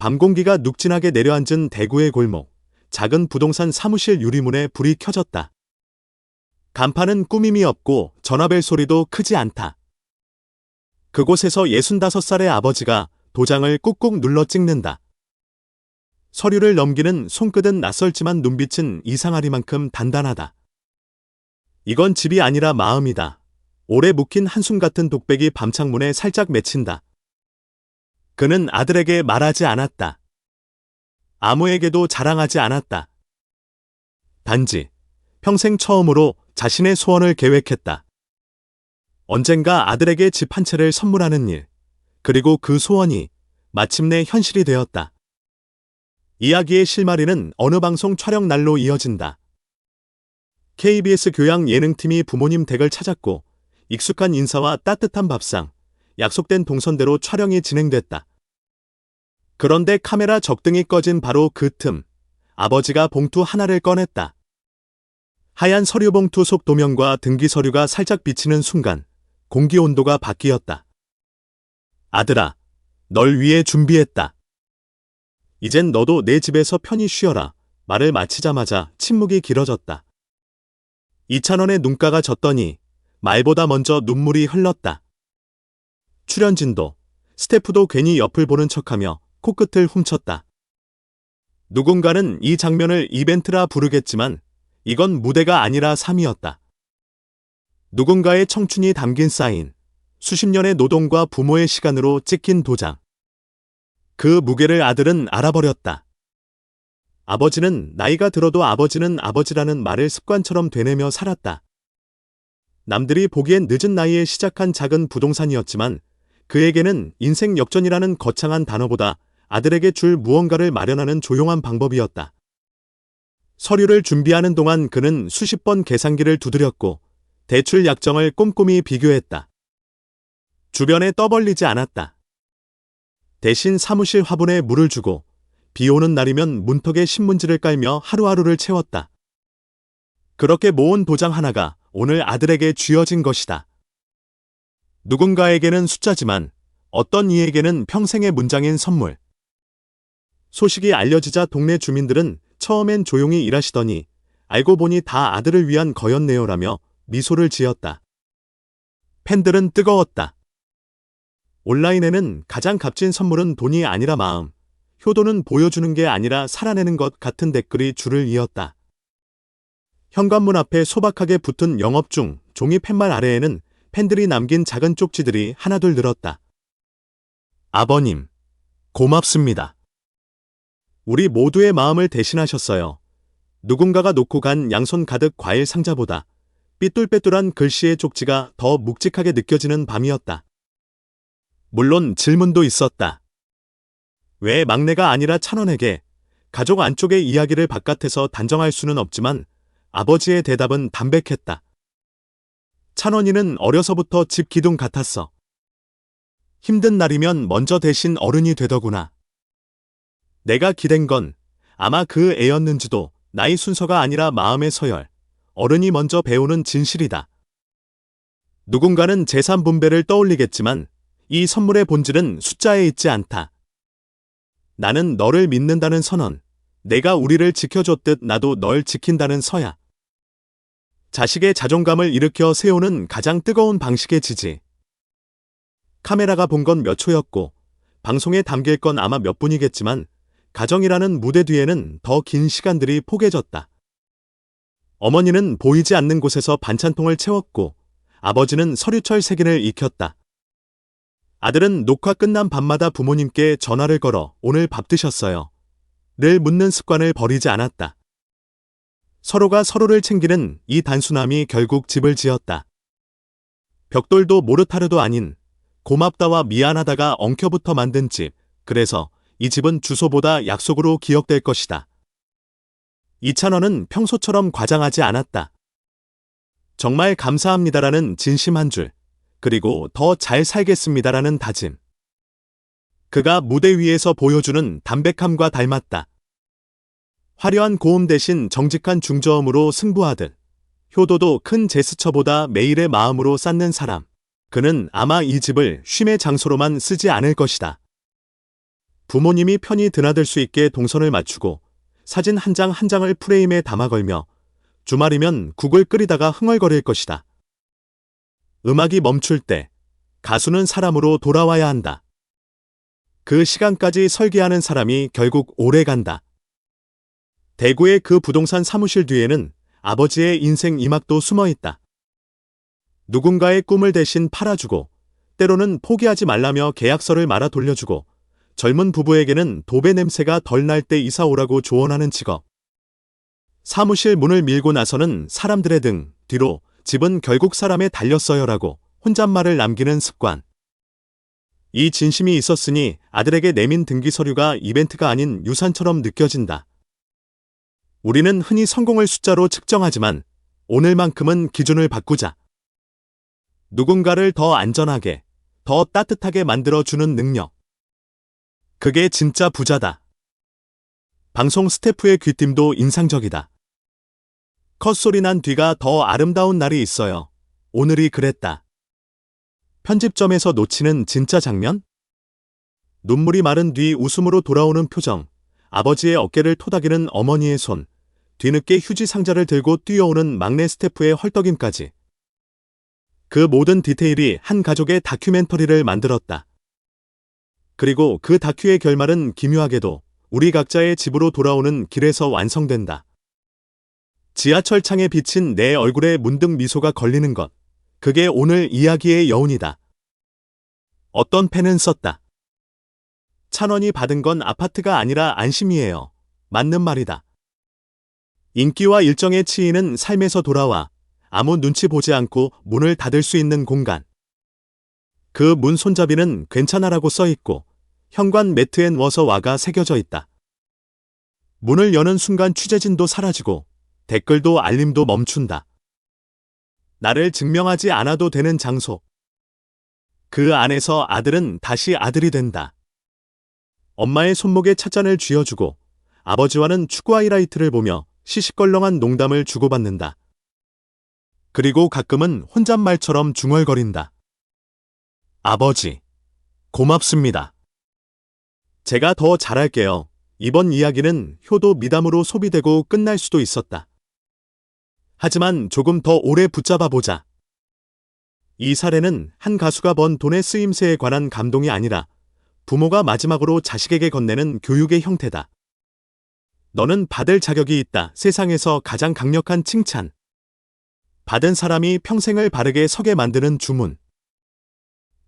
밤 공기가 눅진하게 내려앉은 대구의 골목. 작은 부동산 사무실 유리문에 불이 켜졌다. 간판은 꾸밈이 없고 전화벨 소리도 크지 않다. 그곳에서 65살의 아버지가 도장을 꾹꾹 눌러 찍는다. 서류를 넘기는 손끝은 낯설지만 눈빛은 이상하리만큼 단단하다. 이건 집이 아니라 마음이다. 오래 묵힌 한숨 같은 독백이 밤창문에 살짝 맺힌다. 그는 아들에게 말하지 않았다. 아무에게도 자랑하지 않았다. 단지 평생 처음으로 자신의 소원을 계획했다. 언젠가 아들에게 집 한 채를 선물하는 일, 그리고 그 소원이 마침내 현실이 되었다. 이야기의 실마리는 어느 방송 촬영 날로 이어진다. KBS 교양 예능팀이 부모님 댁을 찾았고 익숙한 인사와 따뜻한 밥상, 약속된 동선대로 촬영이 진행됐다. 그런데 카메라 적등이 꺼진 바로 그 틈, 아버지가 봉투 하나를 꺼냈다. 하얀 서류 봉투 속 도면과 등기 서류가 살짝 비치는 순간 공기 온도가 바뀌었다. 아들아, 널 위해 준비했다. 이젠 너도 내 집에서 편히 쉬어라. 말을 마치자마자 침묵이 길어졌다. 이찬원의 눈가가 졌더니 말보다 먼저 눈물이 흘렀다. 출연진도, 스태프도 괜히 옆을 보는 척하며 코끝을 훔쳤다. 누군가는 이 장면을 이벤트라 부르겠지만 이건 무대가 아니라 삶이었다. 누군가의 청춘이 담긴 사인, 수십 년의 노동과 부모의 시간으로 찍힌 도장. 그 무게를 아들은 알아버렸다. 아버지는 나이가 들어도 아버지는 아버지라는 말을 습관처럼 되뇌며 살았다. 남들이 보기엔 늦은 나이에 시작한 작은 부동산이었지만 그에게는 인생 역전이라는 거창한 단어보다 아들에게 줄 무언가를 마련하는 조용한 방법이었다. 서류를 준비하는 동안 그는 수십 번 계산기를 두드렸고 대출 약정을 꼼꼼히 비교했다. 주변에 떠벌리지 않았다. 대신 사무실 화분에 물을 주고 비 오는 날이면 문턱에 신문지를 깔며 하루하루를 채웠다. 그렇게 모은 도장 하나가 오늘 아들에게 쥐어진 것이다. 누군가에게는 숫자지만 어떤 이에게는 평생의 문장인 선물. 소식이 알려지자 동네 주민들은 처음엔 조용히 일하시더니 알고 보니 다 아들을 위한 거였네요라며 미소를 지었다. 팬들은 뜨거웠다. 온라인에는 가장 값진 선물은 돈이 아니라 마음, 효도는 보여주는 게 아니라 살아내는 것 같은 댓글이 줄을 이었다. 현관문 앞에 소박하게 붙은 영업 중 종이 팻말 아래에는 팬들이 남긴 작은 쪽지들이 하나둘 늘었다. 아버님, 고맙습니다. 우리 모두의 마음을 대신하셨어요. 누군가가 놓고 간 양손 가득 과일 상자보다 삐뚤빼뚤한 글씨의 쪽지가 더 묵직하게 느껴지는 밤이었다. 물론 질문도 있었다. 왜 막내가 아니라 찬원에게 가족 안쪽의 이야기를 바깥에서 단정할 수는 없지만 아버지의 대답은 담백했다. 찬원이는 어려서부터 집 기둥 같았어. 힘든 날이면 먼저 대신 어른이 되더구나. 내가 기댄 건 아마 그 애였는지도 나이 순서가 아니라 마음의 서열, 어른이 먼저 배우는 진실이다. 누군가는 재산 분배를 떠올리겠지만 이 선물의 본질은 숫자에 있지 않다. 나는 너를 믿는다는 선언, 내가 우리를 지켜줬듯 나도 널 지킨다는 서야. 자식의 자존감을 일으켜 세우는 가장 뜨거운 방식의 지지. 카메라가 본 건 몇 초였고, 방송에 담길 건 아마 몇 분이겠지만, 가정이라는 무대 뒤에는 더 긴 시간들이 포개졌다. 어머니는 보이지 않는 곳에서 반찬통을 채웠고, 아버지는 서류철 세기를 익혔다. 아들은 녹화 끝난 밤마다 부모님께 전화를 걸어 오늘 밥 드셨어요. 늘 묻는 습관을 버리지 않았다. 서로가 서로를 챙기는 이 단순함이 결국 집을 지었다. 벽돌도 모르타르도 아닌 고맙다와 미안하다가 엉켜부터 만든 집. 그래서 이 집은 주소보다 약속으로 기억될 것이다. 이찬원은 평소처럼 과장하지 않았다. 정말 감사합니다라는 진심 한 줄, 그리고 더 잘 살겠습니다라는 다짐. 그가 무대 위에서 보여주는 담백함과 닮았다. 화려한 고음 대신 정직한 중저음으로 승부하듯 효도도 큰 제스처보다 매일의 마음으로 쌓는 사람. 그는 아마 이 집을 쉼의 장소로만 쓰지 않을 것이다. 부모님이 편히 드나들 수 있게 동선을 맞추고 사진 한장한 장을 프레임에 담아 걸며 주말이면 국을 끓이다가 흥얼거릴 것이다. 음악이 멈출 때 가수는 사람으로 돌아와야 한다. 그 시간까지 설계하는 사람이 결국 오래 간다. 대구의 그 부동산 사무실 뒤에는 아버지의 인생 이막도 숨어 있다. 누군가의 꿈을 대신 팔아주고, 때로는 포기하지 말라며 계약서를 말아 돌려주고, 젊은 부부에게는 도배 냄새가 덜 날 때 이사 오라고 조언하는 직업. 사무실 문을 밀고 나서는 사람들의 등 뒤로 집은 결국 사람에 달렸어요라고 혼잣말을 남기는 습관. 이 진심이 있었으니 아들에게 내민 등기 서류가 이벤트가 아닌 유산처럼 느껴진다. 우리는 흔히 성공을 숫자로 측정하지만 오늘만큼은 기준을 바꾸자. 누군가를 더 안전하게, 더 따뜻하게 만들어주는 능력. 그게 진짜 부자다. 방송 스태프의 귀띔도 인상적이다. 컷소리 난 뒤가 더 아름다운 날이 있어요. 오늘이 그랬다. 편집점에서 놓치는 진짜 장면? 눈물이 마른 뒤 웃음으로 돌아오는 표정, 아버지의 어깨를 토닥이는 어머니의 손, 뒤늦게 휴지 상자를 들고 뛰어오는 막내 스태프의 헐떡임까지. 그 모든 디테일이 한 가족의 다큐멘터리를 만들었다. 그리고 그 다큐의 결말은 기묘하게도 우리 각자의 집으로 돌아오는 길에서 완성된다. 지하철 창에 비친 내 얼굴에 문득 미소가 걸리는 것. 그게 오늘 이야기의 여운이다. 어떤 펜은 썼다. 찬원이 받은 건 아파트가 아니라 안심이에요. 맞는 말이다. 인기와 일정에 치이는 삶에서 돌아와 아무 눈치 보지 않고 문을 닫을 수 있는 공간. 그 문 손잡이는 괜찮아라고 써 있고 현관 매트엔 워서 와가 새겨져 있다. 문을 여는 순간 취재진도 사라지고 댓글도 알림도 멈춘다. 나를 증명하지 않아도 되는 장소. 그 안에서 아들은 다시 아들이 된다. 엄마의 손목에 찻잔을 쥐어주고 아버지와는 축구 하이라이트를 보며 시시껄렁한 농담을 주고받는다. 그리고 가끔은 혼잣말처럼 중얼거린다. 아버지, 고맙습니다. 제가 더 잘할게요. 이번 이야기는 효도 미담으로 소비되고 끝날 수도 있었다. 하지만 조금 더 오래 붙잡아 보자. 이 사례는 한 가수가 번 돈의 쓰임새에 관한 감동이 아니라 부모가 마지막으로 자식에게 건네는 교육의 형태다. 너는 받을 자격이 있다. 세상에서 가장 강력한 칭찬. 받은 사람이 평생을 바르게 서게 만드는 주문.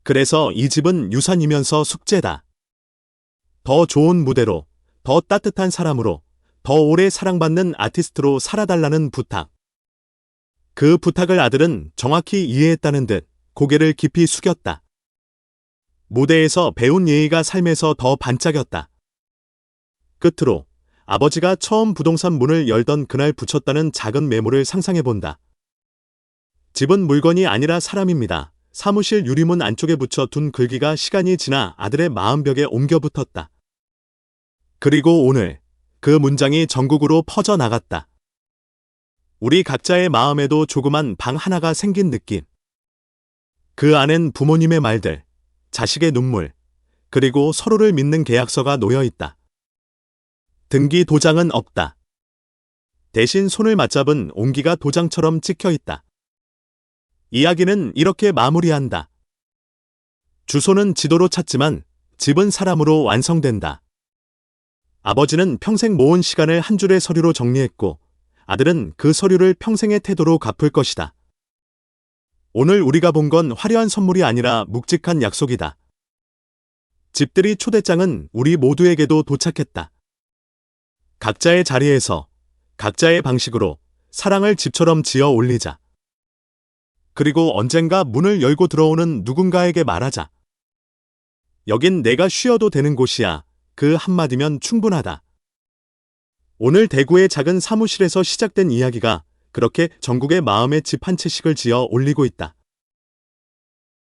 그래서 이 집은 유산이면서 숙제다. 더 좋은 무대로, 더 따뜻한 사람으로, 더 오래 사랑받는 아티스트로 살아달라는 부탁. 그 부탁을 아들은 정확히 이해했다는 듯 고개를 깊이 숙였다. 무대에서 배운 예의가 삶에서 더 반짝였다. 끝으로 아버지가 처음 부동산 문을 열던 그날 붙였다는 작은 메모를 상상해 본다. 집은 물건이 아니라 사람입니다. 사무실 유리문 안쪽에 붙여 둔 글귀가 시간이 지나 아들의 마음벽에 옮겨 붙었다. 그리고 오늘 그 문장이 전국으로 퍼져 나갔다. 우리 각자의 마음에도 조그만 방 하나가 생긴 느낌. 그 안엔 부모님의 말들, 자식의 눈물, 그리고 서로를 믿는 계약서가 놓여 있다. 등기 도장은 없다. 대신 손을 맞잡은 옹기가 도장처럼 찍혀 있다. 이야기는 이렇게 마무리한다. 주소는 지도로 찾지만 집은 사람으로 완성된다. 아버지는 평생 모은 시간을 한 줄의 서류로 정리했고 아들은 그 서류를 평생의 태도로 갚을 것이다. 오늘 우리가 본 건 화려한 선물이 아니라 묵직한 약속이다. 집들이 초대장은 우리 모두에게도 도착했다. 각자의 자리에서 각자의 방식으로 사랑을 집처럼 지어 올리자. 그리고 언젠가 문을 열고 들어오는 누군가에게 말하자. 여긴 내가 쉬어도 되는 곳이야. 그 한마디면 충분하다. 오늘 대구의 작은 사무실에서 시작된 이야기가 그렇게 전국의 마음의 집 한 채씩을 지어 올리고 있다.